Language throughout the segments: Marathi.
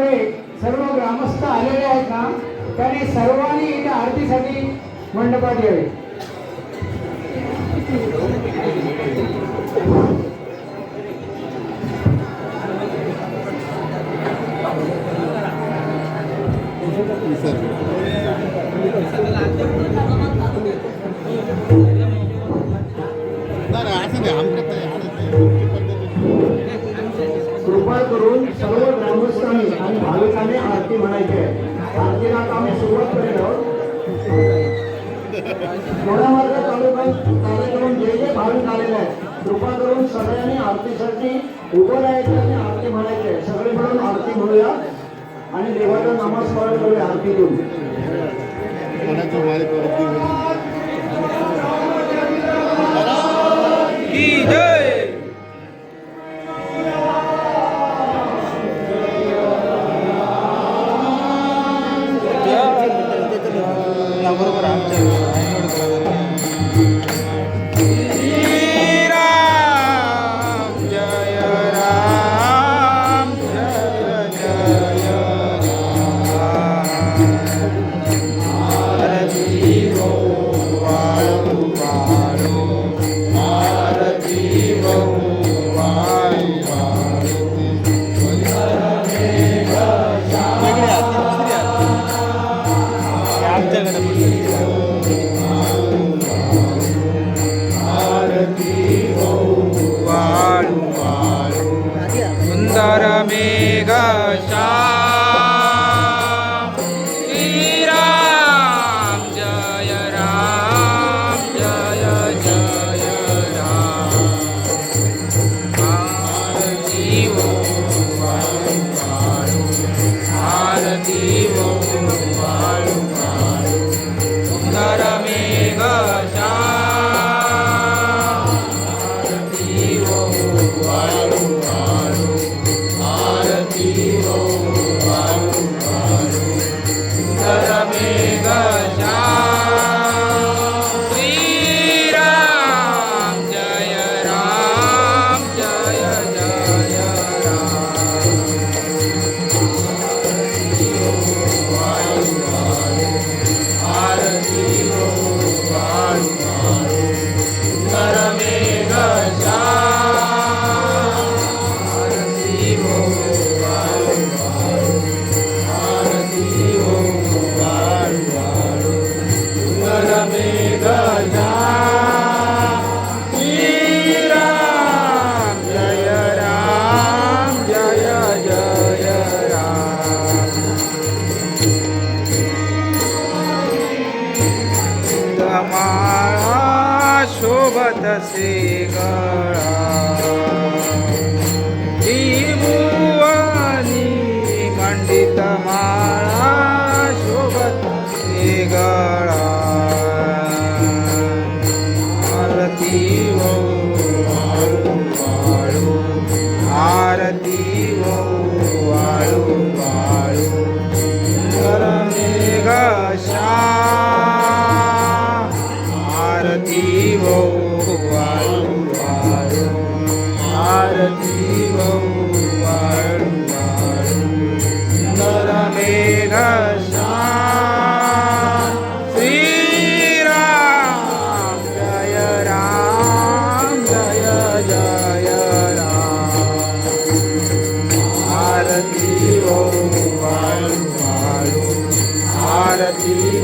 त्यामुळे सर्व ग्रामस्थ आलेले आहेत ना त्याने सर्वांनी इथे आरतीसाठी मंडपात यावे. Thank ठिकाणी आरती म्हणायची आहे. आरतीला आता आम्ही सुरुवात करेल आहोत. घोडामार्ग तालुक्यात कार्यक्रम जे जे भाविक आलेले आहेत कृपा करून सगळ्यांनी आरतीसाठी उभं राहायचं आणि आरती म्हणायची आहे. सगळे मिळून आरती म्हणूया आणि देवाला नामस्मरण करूया आरती देऊ Thank. श्री Brasil.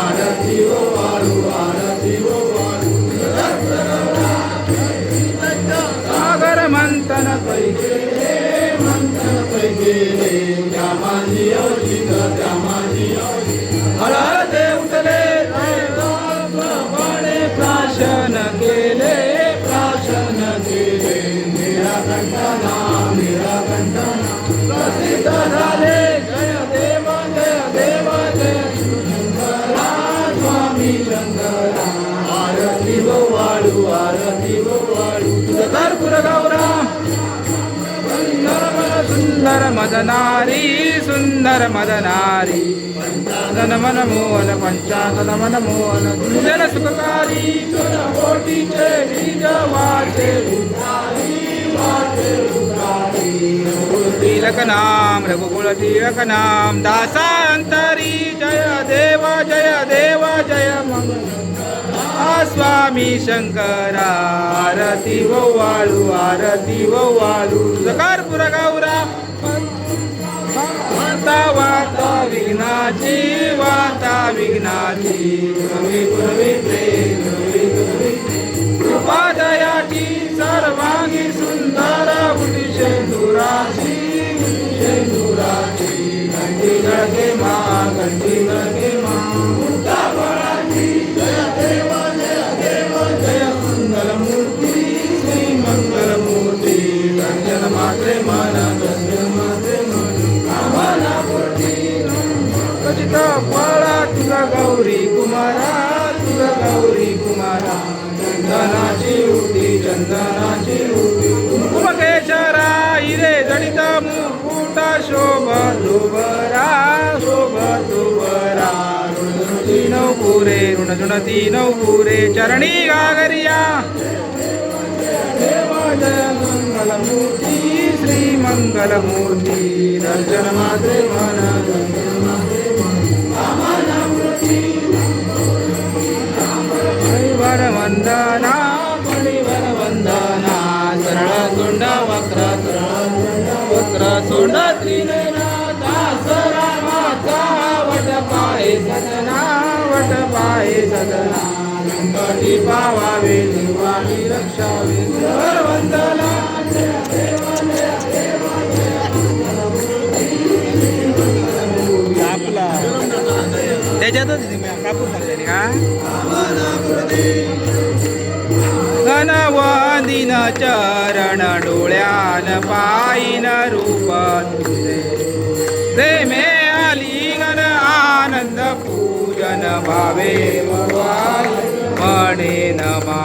ఆడదివో వాడు ఆడదివో పురగౌరా సుందర మదనారి సుందర మదనారి పంచాసన మనమోహన పంచాసన మనమోహన దుంజన సుఖకారి తిలకనాం రఘుకుల తిలకనాం దాసాంతరి జయ దేవ జయ దేవ జయ మంగళ स्वामी शंकरा आरती वो वाळू आरती वो वाळू. कर्पूर गावरा. वाता वाता विघ्नाची वाता विघ्नाची. पुरवी पुरवी प्रेम कृपा दयाची सर्वांगी सुंदर बुटी शेंदुराची बुटी शेंदुराची. घंटी गळके मा घंटी गळते नवपुरे ऋणजुणती नवपुरे चरणी गागरिया। देव श्री मंगलमूर्ती दर्शन मात्रे मन रक्षावे वंदना आपला त्याच्यातच कापूर का घनवादिन चरण डोळ्यान पायीन रूप प्रेमे आलिंगन आनंद पूजन भावे म्हणे नमा